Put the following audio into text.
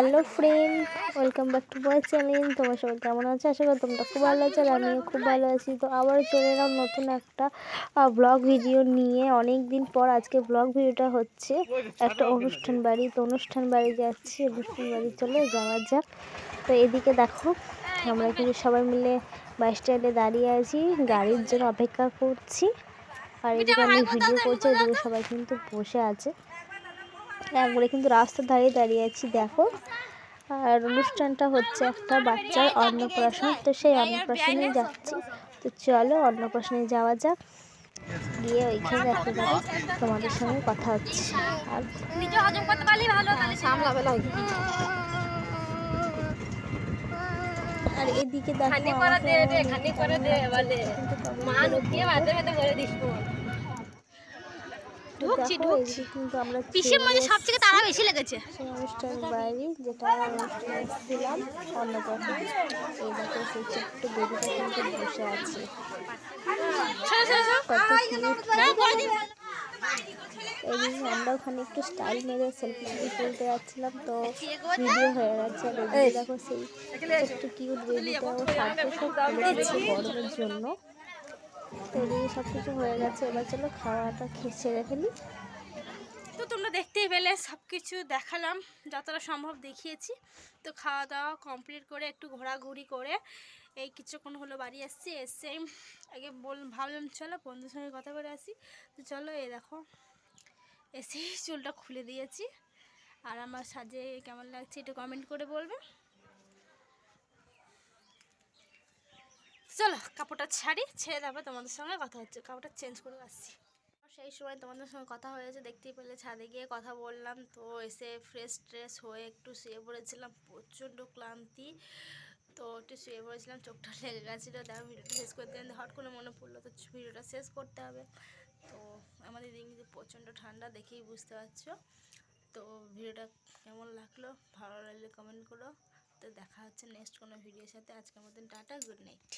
Hello friend, welcome back to my channel. তোমার সবাই কেমন আছো? আশা করি তোমরা খুব ভালো আছো আর আমিও খুব ভালো আছি। তো আবার চলে এলাম নতুন একটা ব্লগ ভিডিও নিয়ে। অনেক দিন পর আজকে ব্লগ ভিডিওটা হচ্ছে একটা অনুষ্ঠান বাড়ি। তো অনুষ্ঠান বাড়ি যাচ্ছি অনুষ্ঠান বাড়ি চলে যাওয়া যাক। তো এদিকে দেখো, আমরা কিন্তু সবাই মিলে বাস স্ট্যান্ডে দাঁড়িয়ে আছি। গাড়ির জন্য অপেক্ষা করছি। আর এদিকে আমি ভিডিও করছি, এদিকে সবাই কিন্তু বসে আছে। একবারে কিন্তু রাস্তার ধারে দাঁড়িয়ে আছি দেখো। আর অনুষ্ঠানটা হচ্ছে একটা বাচ্চার অন্নপ্রাশন। তো সেই অন্নপ্রাশনে যাচ্ছি। তো চলো অন্নপ্রাশনে যাওয়া যাক। গিয়ে ওইখানে দেখতে যাব। তোমাদের সঙ্গে কথা হচ্ছে। আর আর এদিকে দেখো ঢুকছি, ঢুকছি। কিন্তু আমরা পিসের মধ্যে সব থেকে তারা বেশি লেগেছে। সেই অনুষ্ঠান বাড়ি যেটা অনুষ্ঠানে ছিলাম অন্নপ্রাশন এই দেখো সেই ছোট্ট বেবিটা কিন্তু বসে আছে। আমরা ওখানে একটু স্টাইল মেরে সেলফি তুলতে যাচ্ছিলাম তো ভিডিও হয়ে গেছে। দেখো সেই ছোট্ট কিউট বেবিটা ও সাথে সব গরমের জন্য। তো সব কিছু হয়ে গেছে, এবার চলো খাওয়াটা সেরে ফেলি। তো তোমরা দেখতেই পেলে সব কিছু দেখালাম, যতটা সম্ভব দেখিয়েছি। তো খাওয়া দাওয়া কমপ্লিট করে একটু ঘোরাঘুরি করে এই কিছুক্ষণ হলো বাড়ি আসছি, এসে আগে বল, ভাবলাম চলো বন্ধুর সঙ্গে কথা বলে আসি। তো চলো এই দেখো, এসেই চুলটা খুলে দিয়েছি। আর আমার সাজে কেমন লাগছে একটু কমেন্ট করে বলবে। চলো, কাপড়টা ছাড়ি, ছেড়ে তারপর তোমাদের সঙ্গে কথা হচ্ছে। কাপড়টা চেঞ্জ করে আসছি। সেই সময় তোমাদের সঙ্গে কথা হয়েছে, দেখতেই পেলে ছাদে গিয়ে কথা বললাম। তো এসে ফ্রেশ ট্রেশ হয়ে একটু শুয়ে পড়েছিলাম, প্রচণ্ড ক্লান্তি। তো একটু শুয়ে পড়েছিলাম, চোখটা লেগে গেছিল। দেখো, ভিডিওটা শেষ করতে হট করে মনে পড়ল, তো ভিডিওটা শেষ করতে হবে। তো আমাদের দিন কিন্তু প্রচণ্ড ঠান্ডা, দেখেই বুঝতে পারছ। তো ভিডিওটা কেমন লাগল? ভালো লাগলে কমেন্ট করো। তো দেখা হচ্ছে নেক্সট কোনো ভিডিওর সাথে। আজকের মতন টাটা গুড নাইট